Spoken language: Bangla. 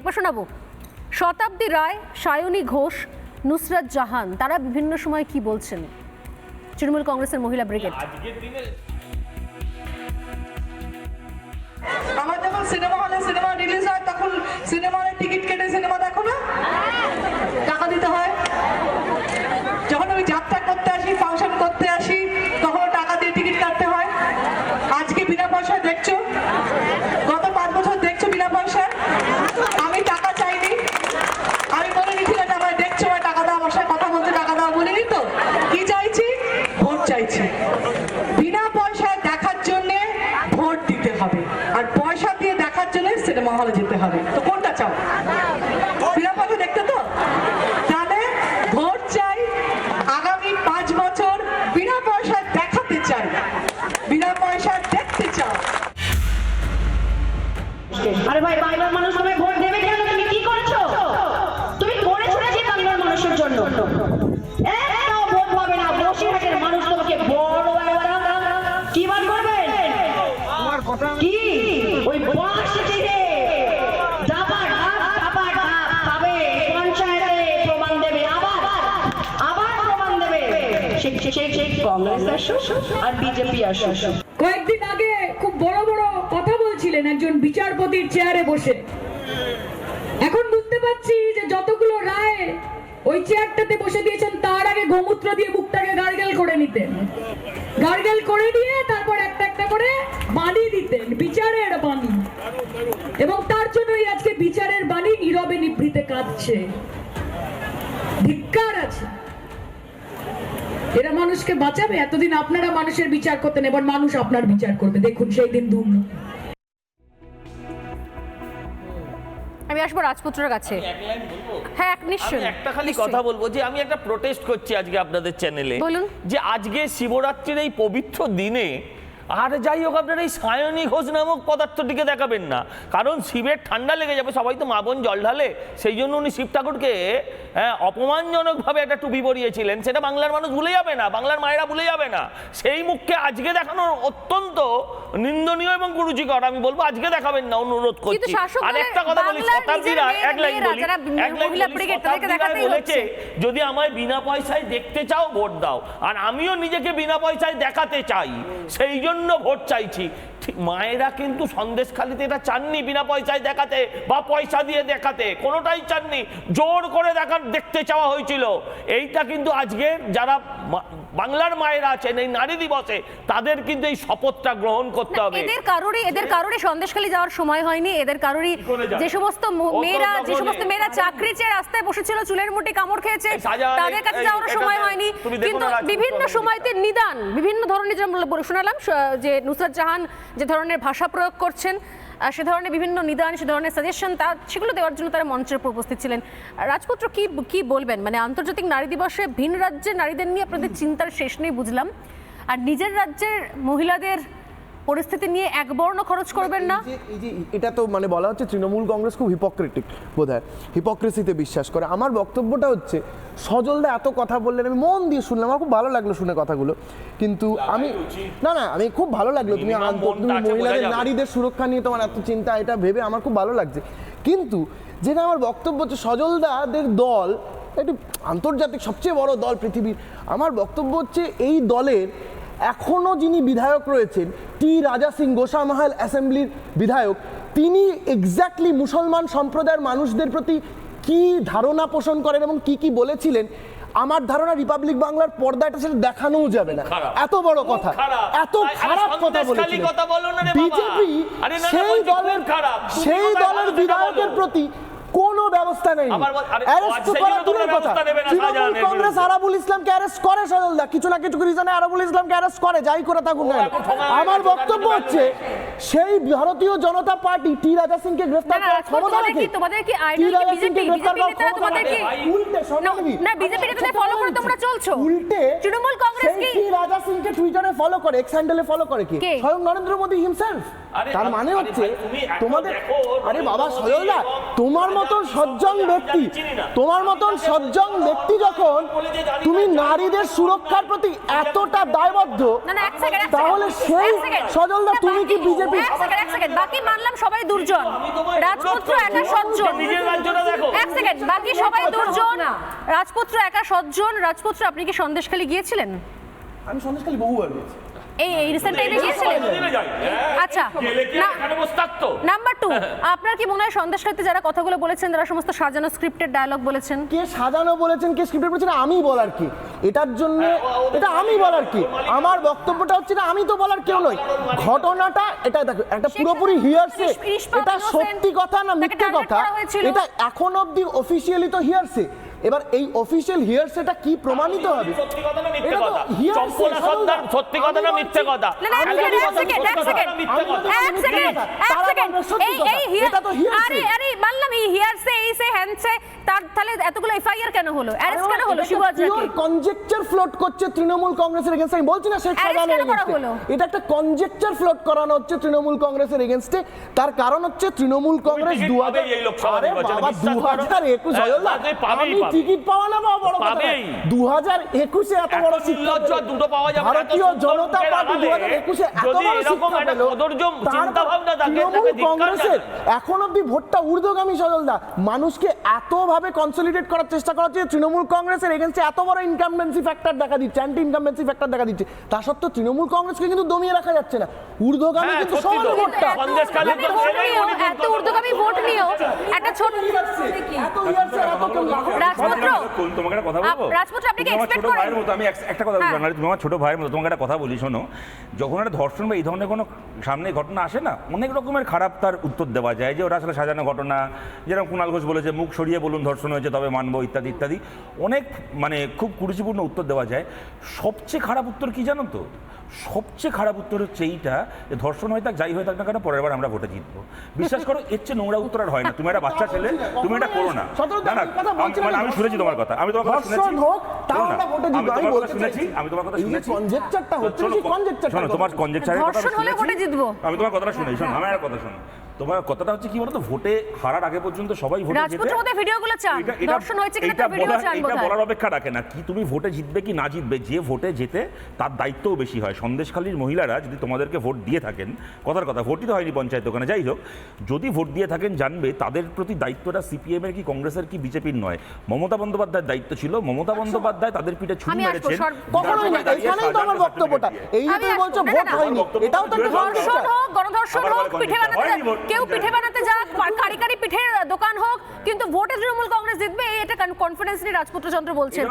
একবার শোনাবো। শতাব্দী রায়, সায়নী ঘোষ, নুসরাত জাহান, তারা বিভিন্ন সময় কি বলছেন? তৃণমূল কংগ্রেসের মহিলা ব্রিগেড। আমার যখন সিনেমা হলে সিনেমা রিলিজ হয়, তখন সিনেমা টিকিট কেটে সিনেমা দেখো না টাকা দিতে হয় যখন আমি যাত্রা করতে আসি ফাংশন করতে আসি তখন টাকা দিয়ে টিকিট কাটতে হয় আজকে বিনা পয়সায় দেখছ গত পাঁচ বছর দেখছ বিনা পয়সায় আমি টাকা চাইনি আমি বলিনি ঠিক আছে আমার দেখছ আমার টাকা দাও আমার সাথে কথা বলছো টাকা দাও বলিনি তো কি চাইছি ভোট চাইছি বিনা পয়সায় দেখার জন্য ভোট দিতে হবে আর পয়সা দিয়ে দেখার জন্য সিনেমা হলে যেতে হবে। তো কোনটা চাও? বিনা দেখতে তো? তাহলে ভোট চাই আগামী পাঁচ বছর বিনা পয়সায় দেখাতে চাই। বিনা পয়সায় দেখতে চাও। আরে ভাই, বাংলার মানুষ তুমি ভোট দেবে কেন? তুমি কি করেছ? তুমি করেছ নাকি বাংলার মানুষের জন্য। কয়েকদিন আগে খুব বড় বড় কথা বলছিলেন একজন বিচারপতির চেয়ারে বসে। এখন বুঝতে পারছি যে যতগুলো রায় ওই চেয়ারটাতে বসে দিয়েছেন, তার আগে গোমূত্র দিয়ে বুকটাকে গার্গেল করে নিতেন। গার্গেল করে দিয়ে তারপর একটা একটা করে বাণী দিতেন, বিচারের বাণী। এবং তার জন্যই আজকে বিচারের বাণী নীরবে নিভৃতে কাঁদছে। ধিক্কার আছে। এরা মানুষকে বাঁচাবে? এতদিন আপনারা মানুষের বিচার করতেন এবার মানুষ আপনার বিচার করবে। দেখুন সেই দিন দুম আমি আসব রাজপুত্রের কাছে। এক লাইন বলব? হ্যাঁ এক আমি নিশ্চয়ই একটা খালি কথা বলব যে আমি একটা প্রোটেস্ট করছি আজকে আপনাদের চ্যানেলে বলুন। যে আজকে শিবরাত্রির এই পবিত্র দিনে আর যাই হোক আপনার এই সায়নী ঘোষ নামক পদার্থটিকে দেখাবেন না। কারণ শিবের ঠান্ডা লেগে যাবে সবাই তো মা বোন জল ঢালে। সেই জন্য উনি শিব ঠাকুরকে হ্যাঁ, অপমানজনকভাবে একটা টুপি পরিয়েছিলেন। সেটা বাংলার মানুষ ভুলে যাবে না বাংলার মায়েরা ভুলে যাবে না। সেই মুখকে আজকে দেখানো অত্যন্ত নিন্দনীয় এবং কুরুচিকর আমি বলব আজকে দেখাবেন না অনুরোধ করছি। আর একটা কথা বলি বাংলার শতাব্দী রায় এক লাইন বলি এক লাইন বলেছে যদি আমায় বিনা পয়সায় দেখতে চাও ভোট দাও। আর আমিও নিজেকে বিনা পয়সায় দেখাতে চাই। সেই জন্য ভোট চাইছি। মায়েরা কিন্তু সন্দেশখালিতে এটা চাননি বিনা পয়সায় দেখাতে বা পয়সা দিয়ে দেখাতে, কোনোটাই চাননি। জোর করে দেখার দেখতে চাওয়া হয়েছিল। এইটা কিন্তু আজকে যারা বাংলার মায়েরা আছেন এই নারী দিবসে তাদের কিন্তু এই শপথটা গ্রহণ করতে হবে। এদের কারোরই এদের কারোরই সন্দেশখালি যাওয়ার সময় হয়নি এদের কারোরই? যে সমস্ত মেয়েরা যে সমস্ত মেয়েরা চাকরি চেয়ে রাস্তায় বসেছিল চুলের মুঠি কামড় খেয়েছে তাদের কাছে যাওয়ার সময় হয়নি। কিন্তু বিভিন্ন সময়তে নিদান বিভিন্ন ধরনের যেমন বলে- শোনালাম যে নুসরাত জাহান যে ধরনের ভাষা প্রয়োগ করছেন সে ধরনের বিভিন্ন নিদান, সে ধরনের সাজেশন তা সেগুলো দেওয়ার জন্য তারা মঞ্চের উপর উপস্থিত ছিলেন। রাজপুত্র কি কি বলবেন? মানে আন্তর্জাতিক নারী দিবসে ভিন রাজ্যের নারীদের নিয়ে আপনাদের চিন্তার শেষ নেই, বুঝলাম। আর নিজের রাজ্যের মহিলাদের পরিস্থিতি নিয়ে এক বর্ণ খরচ করবেন না? এই যে- এটা তো মানে বলা হচ্ছে তৃণমূল কংগ্রেস খুব হিপোক্রেটিক বোধ হয় হিপোক্রেসিতে বিশ্বাস করে। আমার বক্তব্যটা হচ্ছে সজলদা এত কথা বললেন আমি মন দিয়ে শুনলাম আমার খুব ভালো লাগল শুনে কথাগুলো। কিন্তু আমি না না আমি খুব ভালো লাগল তুমি মহিলাদের নারীদের সুরক্ষা নিয়ে তোমার এত চিন্তা এটা ভেবে আমার খুব ভালো লাগছে। কিন্তু যেটা আমার বক্তব্য হচ্ছে সজলদাদের দল একটি আন্তর্জাতিক সবচেয়ে বড় দল পৃথিবীর আমার বক্তব্য হচ্ছে এই দলের এখনও যিনি বিধায়ক রয়েছেন টি রাজা সিং গোসামাহাল অ্যাসেম্বলির বিধায়ক তিনি এক্স্যাক্টলি মুসলমান সম্প্রদায়ের মানুষদের প্রতি কি ধারণা পোষণ করেন এবং কি কি বলেছিলেন আমার ধারণা রিপাবলিক বাংলার পর্দাটা সেটা দেখানোও যাবে না। এত বড় কথা এত খারাপ কথা বলেছিলেন। বিজেপি সেই দলের সেই দলের বিধায়কের প্রতি কোনো ব্যবস্থা নেই। অ্যারেস্ট করা দূরের কথা। ব্যবস্থা নেবে না তৃণমূল কংগ্রেস আরাবুল ইসলামকে অ্যারেস্ট করে সজলদা কিছু না কিছু রিজনে আরাবুল ইসলামকে অ্যারেস্ট করে যাই করে থাকুন না আমার বক্তব্য হচ্ছে সেই ভারতীয় জনতা পার্টি টি রাজা সিংকে গ্রেফতার করার ক্ষমতা তোমাদের রাখে তোমাদের কি টি আইডিয়াল রাজা বিজেপি সিংকে গ্রেফতার বিজেপি করার নেতারা ক্ষমতা তোমাদের কি? উল্টে না, বিজেপি নেতাদের ফলো করে তোমরা চলছো। উল্টে তৃণমূল কংগ্রেস কি? টি রাজা সিংকে টুইটারে ফলো করে এক্স হ্যান্ডেলে ফলো করে কে? স্বয়ং নরেন্দ্র মোদী হিমসেলফ তার মানে হচ্ছে তোমাদের আরে বাবা সজলদা তোমার রাজা মতন সজ্জন ব্যক্তি তোমার মতন সজ্জন ব্যক্তি যখন তুমি নারীদের সুরক্ষার প্রতি এতটা দায়বদ্ধ তাহলে সেই। সজলদা তুমি কি বিজেপি বাকি মানলাম সবাই দুর্জন। রাজপুত্র একা সজ্জন। নিজের রাজ্যটা দেখো। এক সেকেন্ড বাকি সবাই দুর্জন। রাজপুত্র একা সজ্জন। রাজপুত্র আপনি কি সন্দেশখালি গিয়েছিলেন? আমি সন্দেশখালী বহুবার গেছি এই এই রিসেন্ট টাইমে গিয়েছিলেন? হ্যাঁ। আচ্ছা? নাম্বার টু আপনার কি মনে হয় সন্দেশখালিতে যারা কথাগুলো বলেছেন যারা সমস্ত সাজানো স্ক্রিপ্টেড ডায়লগ বলেছেন? কে সাজানো বলেছেন কে স্ক্রিপ্টেড বলেছেন আমি বলার কি? এটার জন্য এটা আমি বলার কি? আমার বক্তব্যটা হচ্ছে না আমি তো বলার কেউ নই। ঘটনাটা এটা দেখো একটা পুরোপুরি হিয়ারসে এটা সত্যি কথা না মিথ্যে কথা? এটা এখন অবধি অফিসিয়ালি তো হিয়ারসে এবার এই অফিসিয়াল হিয়ারসেটা কি প্রমাণিত হবে? সত্যি কথা না মিথ্যে কথা। চম্পলা সর্দার সত্যি না মিথ্যে এক সেকেন্ড, এক সেকেন্ড, এক সেকেন্ড। এই। আরে আরে মানলাম এই হিয়ারসে এই সে হ্যান্ডসে তার তাহলে এতগুলো এফআইআর কেন হলো? অ্যারেস্ট কেন হলো শিবু হাজরাকে কনজেকচার ফ্লোট করছে তৃণমূল কংগ্রেসের এগেনস্টে আমি বলছি না শেখ শাহজাহানের এ। এটা একটা কনজেকচার ফ্লোট করানো হচ্ছে তৃণমূল কংগ্রেসের এগেনস্টে তার কারণ হচ্ছে তৃণমূল কংগ্রেস টিকিট দু হাজার পাবেই এই লোকসভা নির্বাচনে, বাবা বিশ্বাস দু করো। হাজার একুশ হ্যাঁ, হলো না। তাতে পাবেই আমি টিকিট পাওয়া না বড় কথা। পাবেই। দু হাজার একুশে এত বড় এত নির্লজ্জ দুটো পাওয়া যাবে ভারতীয় জনতা পার্টি দু আড়ালে হাজার একুশে এত বড় এরকম শিক্ষা পেল তাকে কংগ্রেসের এখন অব্দি ভোটটা ঊর্ধ্বগামী সজলদা। মানুষকে এতভাবে কনসলিডেট করার চেষ্টা করা হচ্ছে। তৃণমূল কংগ্রেসের এগেনস্টে এত বড় ইনকামবেন্সি ফ্যাক্টর দেখা দিচ্ছে অ্যান্টি ইনকামবেন্সি ফ্যাক্টর দেখা দিচ্ছে। তা সত্ত্বেও তৃণমূল কংগ্রেসকে কিন্তু দমিয়ে রাখা যাচ্ছে না। ঊর্ধ্বগামী হ্যাঁ, কিন্তু সবার সমান ভোটটা। এত ঊর্ধ্বগামী ভোট সেটাই নিয়েও, এত ঊর্ধ্বগামী ভোট নিয়েও একটা ছোট এত ইয়ার্স এত কেউ লাভ- তোমাকে একটা কথা বলব? রাজপুত্র, আপনি কি এক্সপেক্ট করেন? ভাইয়ের মতো আমি একটা কথা বলব জানালি, তুমি আমার ছোট ভাইয়ের মতো তোমাকে একটা কথা বলি শোনো। যখন একটা ধর্ষণ বা এই ধরনের কোনো সামনে ঘটনা আসে না অনেক রকমের খারাপ তার উত্তর দেওয়া যায়। যে ওরা আসলে সাজানো ঘটনা যেরকম কুণাল ঘোষ বলেছে মুখ সরিয়ে বলুন ধর্ষণ হয়েছে তবে মানবো ইত্যাদি ইত্যাদি। অনেক মানে খুব কুরুচিপূর্ণ উত্তর দেওয়া যায়। সবচেয়ে খারাপ উত্তর কি জানো তো? সবচেয়ে খারাপ উত্তর হচ্ছে এইটা যে ধর্ষণ হয় থাক যাই হয়ে থাক না কেন পরের বার আমরা ভোটে জিতবো। বিশ্বাস করো এর চেয়ে নোংরা উত্তর আর হয় না। তুমি একটা বাচ্চা ছেলে তুমি এটা করো না। আম- মানে আমি শুনেছি তোমার কথা। আমি তোমার কথা ধর্ষণ শুনেছি। হোক, তাও শোনো না, আমরা ভোটে জিতবো, আমি তোমার কথা শুনেছি। আমি তোমার কথা শুনেছি। হচ্ছে, শোনো, শোনো তোমার বলছি। কথা শুনেছি। জিতবো। আমি তোমার কথাটা শুনেছি। শোনো আমার কথা শোনো। তোমার কথাটা হচ্ছে কি বলতো ভোটে হারার আগে পর্যন্ত সবাই ভোটে রাজপুত্র যেতে ভিডিওগুলো চান দর্শন হয়েছে কিনা তার ভিডিও চান এটা বলার অপেক্ষা রাখে না কি তুমি ভোটে জিতবে কি না জিতবে যে ভোটে যেতে তার দায়িত্বও বেশি হয় সন্দেশখালীর মহিলারা যদি তোমাদেরকে ভোট দিয়ে থাকেন কথার কথা ভোটই তো হয়নি পঞ্চায়েত ওখানে যাই হোক যদি ভোট দিয়ে থাকেন জানবে তাদের প্রতি দায়িত্বটা সিপিএম এর কি কংগ্রেসের কি বিজেপির নয় মমতা বন্দ্যোপাধ্যায়ের দায়িত্ব ছিল মমতা বন্দ্যোপাধ্যায় তাদের পিঠে ছুরি আমি মেরেছেন কখনোই না এখানেই তো আমার বক্তব্যটা এই যে তুমি বলছো ভোট। হয়নি এটাও তো একটা জোরে হোক গণধর্ষণ হোক পিঠে বানাতে কেউ পিঠে বানাতে যাক, কারি কারি পিঠের দোকান হোক, কিন্তু ভোটে তৃণমূল কংগ্রেস জিতবে এটা কনফিডেন্স নিয়ে রাজপুত্র চন্দ্র বলছেন।